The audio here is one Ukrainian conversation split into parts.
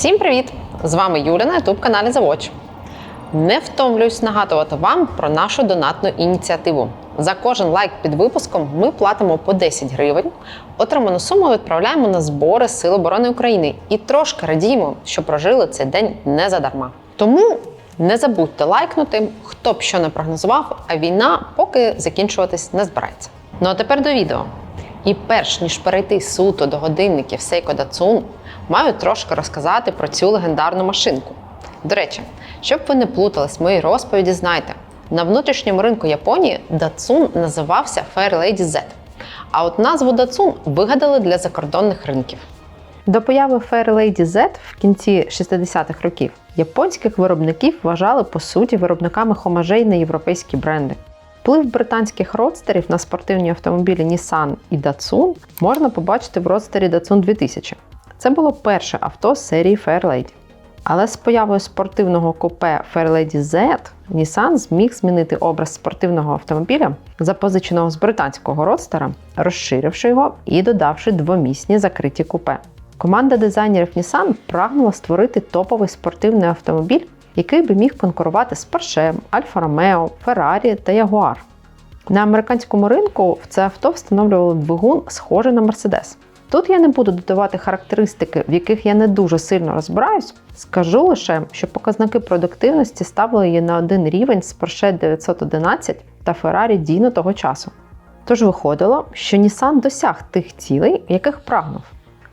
Всім привіт! З вами Юля на youtube каналі Завоч. Не втомлююсь нагадувати вам про нашу донатну ініціативу. За кожен лайк під випуском ми платимо по 10 гривень. Отриману суму відправляємо на збори Сил оборони України і трошки радіємо, що прожили цей день не задарма. Тому не забудьте лайкнути, хто б що не прогнозував, а війна поки закінчуватись не збирається. Ну а тепер до відео. І перш ніж перейти суто до годинників Seiko Datsun, маю трошки розказати про цю легендарну машинку. До речі, щоб ви не плутались моїй розповіді, знайте, на внутрішньому ринку Японії Datsun називався Fairlady Z, а от назву Datsun вигадали для закордонних ринків. До появи Fairlady Z в кінці 60-х років японських виробників вважали по суті виробниками хомажей на європейські бренди. Вплив британських родстерів на спортивні автомобілі Nissan і Datsun можна побачити в родстері Datsun 2000. Це було перше авто з серії Fairlady. Але з появою спортивного купе Fairlady Z Nissan зміг змінити образ спортивного автомобіля, запозиченого з британського родстера, розширивши його і додавши двомісні закриті купе. Команда дизайнерів Nissan прагнула створити топовий спортивний автомобіль, який би міг конкурувати з Porsche, Alfa Romeo, Ferrari та Jaguar. На американському ринку в це авто встановлювали двигун, схожий на Mercedes. Тут я не буду додавати характеристики, в яких я не дуже сильно розбираюсь. Скажу лише, що показники продуктивності ставили її на один рівень з Porsche 911 та Ferrari Dino того часу. Тож виходило, що Nissan досяг тих цілей, яких прагнув.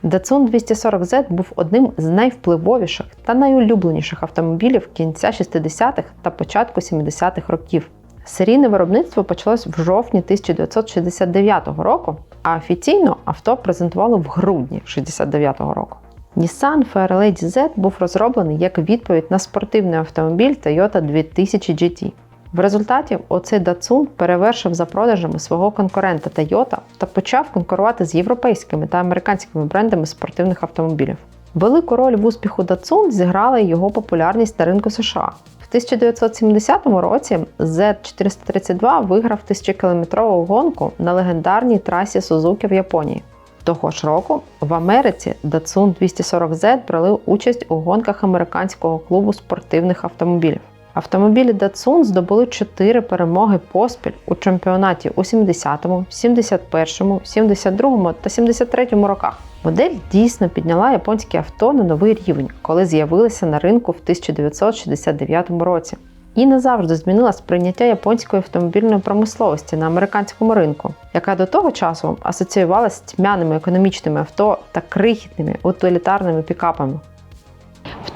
Datsun 240Z був одним з найвпливовіших та найулюбленіших автомобілів кінця 60-х та початку 70-х років. Серійне виробництво почалось в жовтні 1969 року, а офіційно авто презентували в грудні 69-го року. Nissan Fairlady Z був розроблений як відповідь на спортивний автомобіль Toyota 2000 GT. В результаті оцей Datsun перевершив за продажами свого конкурента Toyota та почав конкурувати з європейськими та американськими брендами спортивних автомобілів. Велику роль в успіху Datsun зіграла його популярність на ринку США. В 1970 році Z432 виграв 1000-кілометрову гонку на легендарній трасі Сузуки в Японії. Того ж року в Америці Datsun 240Z брали участь у гонках американського клубу спортивних автомобілів. Автомобілі Datsun здобули 4 перемоги поспіль у чемпіонаті у 70-му, 71-му, 72-му та 73-му роках. Модель дійсно підняла японське авто на новий рівень, коли з'явилися на ринку в 1969 році. І назавжди змінила сприйняття японської автомобільної промисловості на американському ринку, яка до того часу асоціювалася з тьмяними економічними авто та крихітними утилітарними пікапами.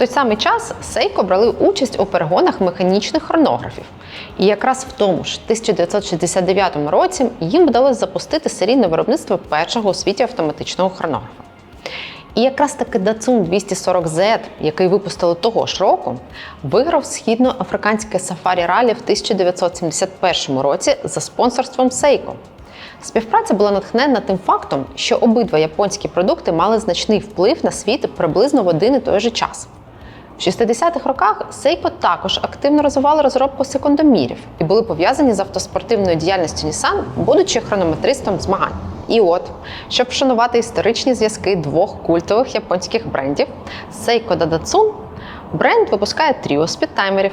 Той самий час Seiko брали участь у перегонах механічних хронографів. І якраз в тому ж 1969 році їм вдалося запустити серійне виробництво першого у світі автоматичного хронографа. І якраз таки Datsun 240Z, який випустили того ж року, виграв східноафриканське сафарі ралі в 1971 році за спонсорством Seiko. Співпраця була натхненна тим фактом, що обидва японські продукти мали значний вплив на світ приблизно в один і той же час. В 60-х роках Seiko також активно розвивали розробку секундомірів і були пов'язані з автоспортивною діяльністю Nissan, будучи хронометристом змагань. І от, щоб вшанувати історичні зв'язки двох культових японських брендів Seiko та Datsun, бренд випускає тріо спідтаймерів.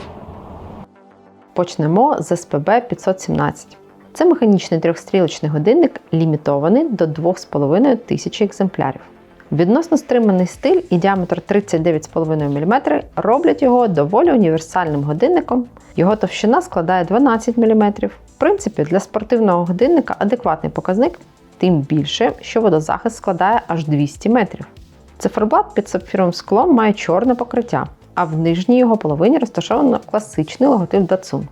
Почнемо з SPB 517. Це механічний трьохстрілочний годинник, лімітований до 2,5 тисячі екземплярів. Відносно стриманий стиль і діаметр 39,5 мм роблять його доволі універсальним годинником. Його товщина складає 12 мм. В принципі, для спортивного годинника адекватний показник, тим більше, що водозахист складає аж 200 метрів. Циферблат під сапфіровим склом має чорне покриття, а в нижній його половині розташовано класичний логотип Datsun.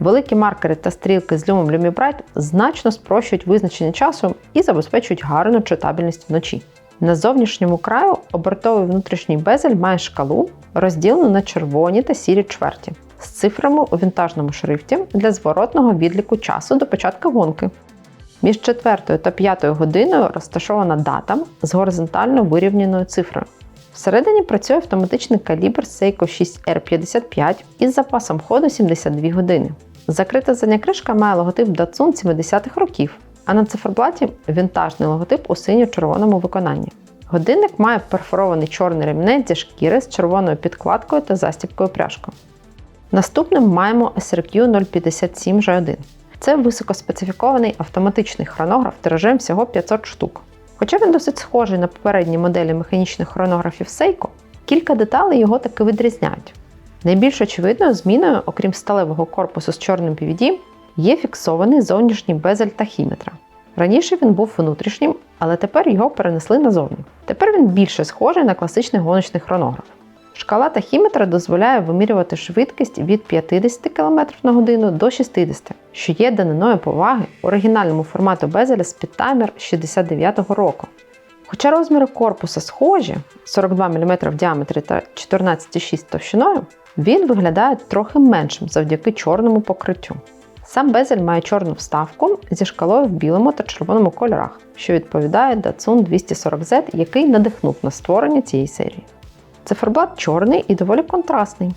Великі маркери та стрілки з люмом LumiBright значно спрощують визначення часу і забезпечують гарну читабельність вночі. На зовнішньому краю обертовий внутрішній безель має шкалу, розділену на червоні та сірі чверті, з цифрами у вінтажному шрифті для зворотного відліку часу до початку гонки. Між 4 та 5 годиною розташована дата з горизонтально вирівняною цифрою. Всередині працює автоматичний калібр Seiko 6R55 із запасом ходу 72 години. Закрита задня кришка має логотип Datsun 70-х років, а на циферблаті вінтажний логотип у синьо-червоному виконанні. Годинник має перфорований чорний ремінець зі шкіри з червоною підкладкою та застібкою пряжкою. Наступним маємо SRQ 057 G1. Це високоспецифікований автоматичний хронограф тиражем всього 500 штук. Хоча він досить схожий на попередні моделі механічних хронографів Seiko, кілька деталей його таки відрізняють. Найбільш очевидною зміною, окрім сталевого корпусу з чорним PVD, є фіксований зовнішній безель тахіметра. Раніше він був внутрішнім, але тепер його перенесли назовні. Тепер він більше схожий на класичний гоночний хронограф. Шкала тахіметра дозволяє вимірювати швидкість від 50 км на годину до 60, що є даниною поваги оригінальному формату безеля Speedtimer 69-го року. Хоча розміри корпуса схожі 42 мм в діаметрі та 14,6 товщиною, він виглядає трохи меншим завдяки чорному покриттю. Сам безель має чорну вставку зі шкалою в білому та червоному кольорах, що відповідає Datsun 240Z, який надихнув на створення цієї серії. Циферблат чорний і доволі контрастний.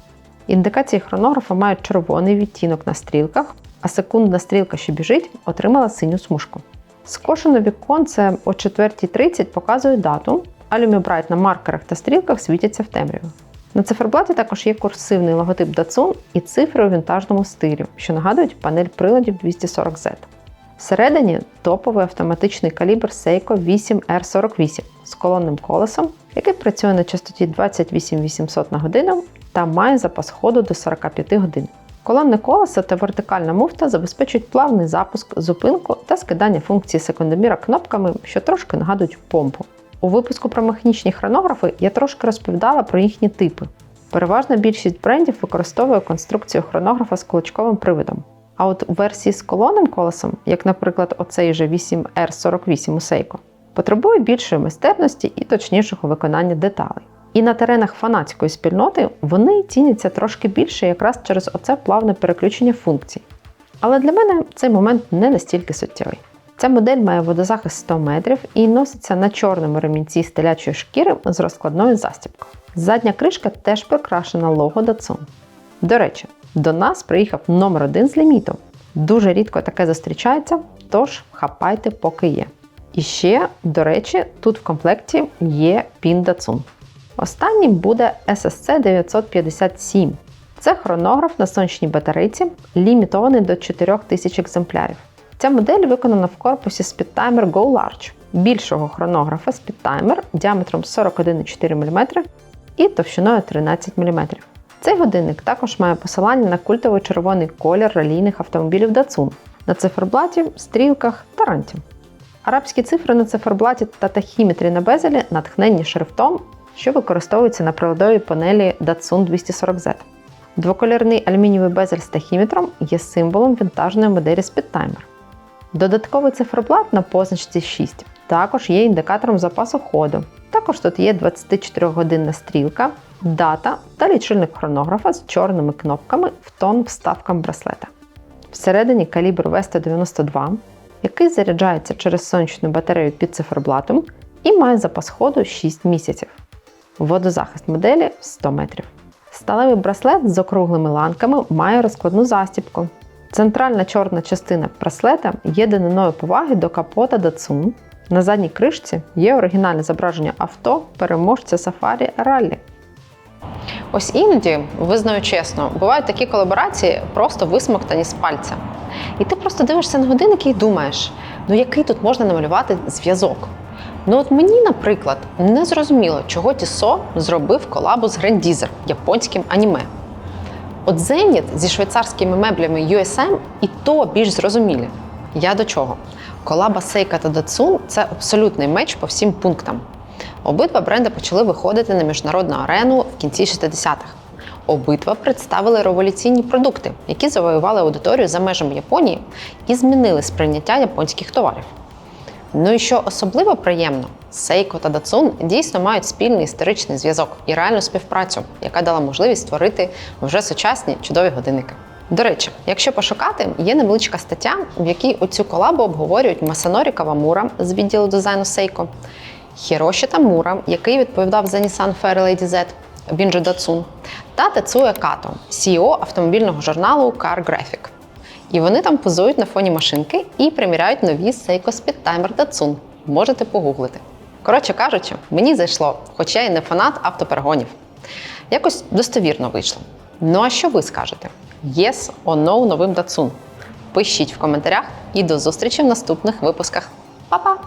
Індикації хронографа мають червоний відтінок на стрілках, а секундна стрілка, що біжить, отримала синю смужку. Скошене віконце о 4.30 показує дату, а Lumia на маркерах та стрілках світяться в темряві. На циферблаті також є курсивний логотип Datsun і цифри у вінтажному стилі, що нагадують панель приладів 240Z. Всередині топовий автоматичний калібр Seiko 8R48 з колонним колесом, який працює на частоті 28800 на годину та має запас ходу до 45 годин. Колонне колесо та вертикальна муфта забезпечують плавний запуск, зупинку та скидання функції секундоміра кнопками, що трошки нагадують помпу. У випуску про механічні хронографи я трошки розповідала про їхні типи. Переважна більшість брендів використовує конструкцію хронографа з кулачковим приводом. А от у версії з колонним колесом, як, наприклад, оцей же 8R48 у Seiko, потребує більшої майстерності і точнішого виконання деталей. І на теренах фанатської спільноти вони ціняться трошки більше якраз через оце плавне переключення функцій. Але для мене цей момент не настільки суттєвий. Ця модель має водозахист 100 метрів і носиться на чорному ремінці з телячої шкіри з розкладною застібкою. Задня кришка теж прикрашена лого Datsun. До речі, до нас приїхав номер один з ліміту. Дуже рідко таке зустрічається, тож хапайте, поки є. І ще, до речі, тут в комплекті є пін Datsun. Останнім буде SSC 957. Це хронограф на сонячній батарейці, лімітований до 4000 екземплярів. Ця модель виконана в корпусі Speedtimer Go Large, більшого хронографа Speedtimer діаметром 41,4 мм і товщиною 13 мм. Цей годинник також має посилання на культовий червоний колір ралійних автомобілів Datsun на циферблаті, стрілках та ранті. Арабські цифри на циферблаті та тахіметрі на безелі натхненні шрифтом, що використовується на приладовій панелі Datsun 240Z. Двоколірний алюмінієвий безель з тахіметром є символом вінтажної моделі Speedtimer. Додатковий циферблат на позначці 6 також є індикатором запасу ходу. Також тут є 24-годинна стрілка, дата та лічильник хронографа з чорними кнопками в тон вставкам браслета. Всередині калібр Vesta 92, який заряджається через сонячну батарею під циферблатом і має запас ходу 6 місяців. Водозахист моделі 100 метрів. Сталевий браслет з округлими ланками має розкладну застібку. Центральна чорна частина браслета є даниною поваги до капота Datsun. На задній кришці є оригінальне зображення авто переможця Safari Rally. Ось іноді, визнаю чесно, бувають такі колаборації, просто висмоктані з пальця. І ти просто дивишся на годинники і думаєш, ну який тут можна намалювати зв'язок. Ну от мені, наприклад, не зрозуміло, чого Тісо зробив колабу з Грандізер японським аніме. От Zenit зі швейцарськими меблями USM і то більш зрозумілі. Я до чого? Колаба Seika та Datsun – це абсолютний меч по всім пунктам. Обидва бренди почали виходити на міжнародну арену в кінці 60-х. Обидва представили революційні продукти, які завоювали аудиторію за межами Японії і змінили сприйняття японських товарів. Ну і що особливо приємно, Seiko та Datsun дійсно мають спільний історичний зв'язок і реальну співпрацю, яка дала можливість створити вже сучасні чудові годинники. До речі, якщо пошукати, є невеличка стаття, в якій оцю колабу обговорюють Масанорі Кавамура з відділу дизайну Seiko, Хіроші Тамура, який відповідав за Nissan Fairlady Z, він же Datsun, та Тецуя Като, CEO автомобільного журналу Car Graphic. І вони там позують на фоні машинки і приміряють нові Seiko Speedtimer Datsun. Можете погуглити. Коротше кажучи, мені зайшло, хоча я не фанат автоперегонів. Якось достовірно вийшло. Ну а що ви скажете? Yes or no новим Datsun? Пишіть в коментарях і до зустрічі в наступних випусках. Па-па!